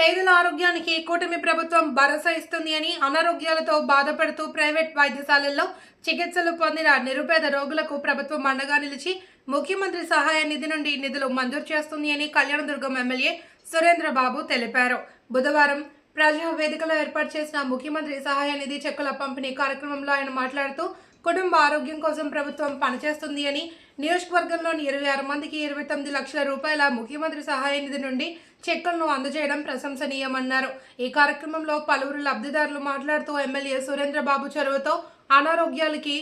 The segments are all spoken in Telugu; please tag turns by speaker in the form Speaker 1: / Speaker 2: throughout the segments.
Speaker 1: పేదల ఆరోగ్యానికి కూటమి ప్రభుత్వం భరోసా ఇస్తుంది అని అనారోగ్యాలతో బాధపడుతూ ప్రైవేట్ వైద్యశాలల్లో చికిత్సలు పొందిన నిరుపేద రోగులకు ప్రభుత్వం అండగా నిలిచి ముఖ్యమంత్రి సహాయ నిధి నుండి నిధులు మంజూరు చేస్తుంది అని కళ్యాణదుర్గం ఎమ్మెల్యే సురేంద్రబాబు తెలిపారు. బుధవారం ప్రజా వేదికలో ఏర్పాటు చేసిన ముఖ్యమంత్రి సహాయ నిధి చెక్కుల పంపిణీ కార్యక్రమంలో ఆయన మాట్లాడుతూ కుటుంబ ఆరోగ్యం కోసం ప్రభుత్వం పనిచేస్తుంది అని నియోజకవర్గంలోని ఇరవై ఆరు మందికి ఇరవై తొమ్మిది లక్షల రూపాయల ముఖ్యమంత్రి సహాయ నిధి నుండి చెక్కులను అందజేయడం ప్రశంసనీయమన్నారు. ఈ కార్యక్రమంలో పలువురు లబ్ధిదారులు మాట్లాడుతూ ఎమ్మెల్యే సురేంద్రబాబు చొరవతో అనారోగ్యాలకి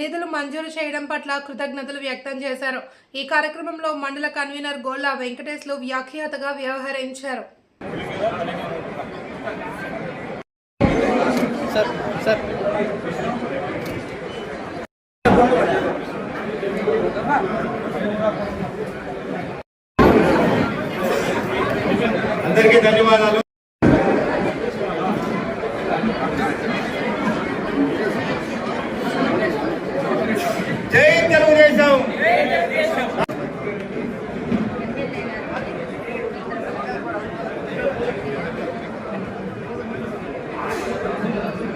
Speaker 1: నిధులు మంజూరు చేయడం పట్ల కృతజ్ఞతలు వ్యక్తం చేశారు. ఈ కార్యక్రమంలో మండల కన్వీనర్ గోల్లా వెంకటేశ్లు వ్యాఖ్యాతగా వ్యవహరించారు.
Speaker 2: Sir sir.
Speaker 3: అందరికీ ధన్యవాదాలు. జై తెలుగుదేశం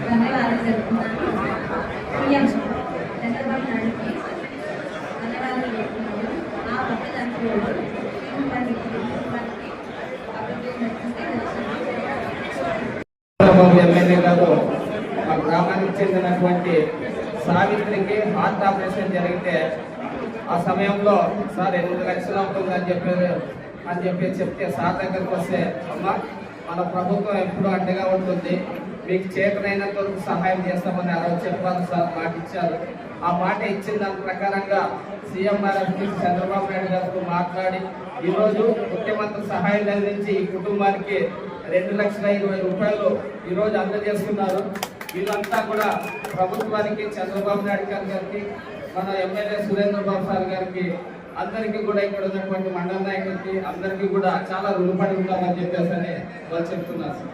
Speaker 4: ధన్యవాదాలు చెప్తున్నాను పిఎం చంద్రబాబు నాయుడుకి ధన్యవాదాలు చెప్తున్నాను ఆ పట్టి దాంట్లో కుటుంబానికి కుటుంబానికి అభివృద్ధి
Speaker 2: చంద్రబాబు ఎమ్మెల్యే గారు మా గ్రామానికి చెందినటువంటి సావిత్రికి హార్ట్ ఆపరేషన్ జరిగితే ఆ సమయంలో సార్ ఎనిమిది లక్షలు అవుతుంది అని చెప్పి అని చెప్పి చెప్తే సార్ దగ్గరికి వస్తే అమ్మ మన ప్రభుత్వం ఎప్పుడూ అడ్డగా ఉంటుంది. మీకు చేతనైనంత వరకు సహాయం చేస్తామని ఆ రోజు చెప్పారు సార్ మాట ఇచ్చారు. ఆ మాట ఇచ్చిన దాని ప్రకారంగా సీఎం గారికి చంద్రబాబు నాయుడు గారితో మాట్లాడి ఈరోజు ముఖ్యమంత్రి సహాయం అందించి ఈ కుటుంబానికి రెండు లక్షల ఇరవై రూపాయలు ఈరోజు అందజేస్తున్నారు. వీళ్ళంతా కూడా ప్రభుత్వానికి చంద్రబాబు నాయుడు గారి గారికి మన ఎమ్మెల్యే సురేంద్ర బాబు సార్ గారికి అందరికీ కూడా ఇక్కడ ఉన్నటువంటి మండల నాయకులకి అందరికీ కూడా చాలా రుణపడి ఉంటామని చెప్పేసి అని వాళ్ళు చెప్తున్నారు సార్.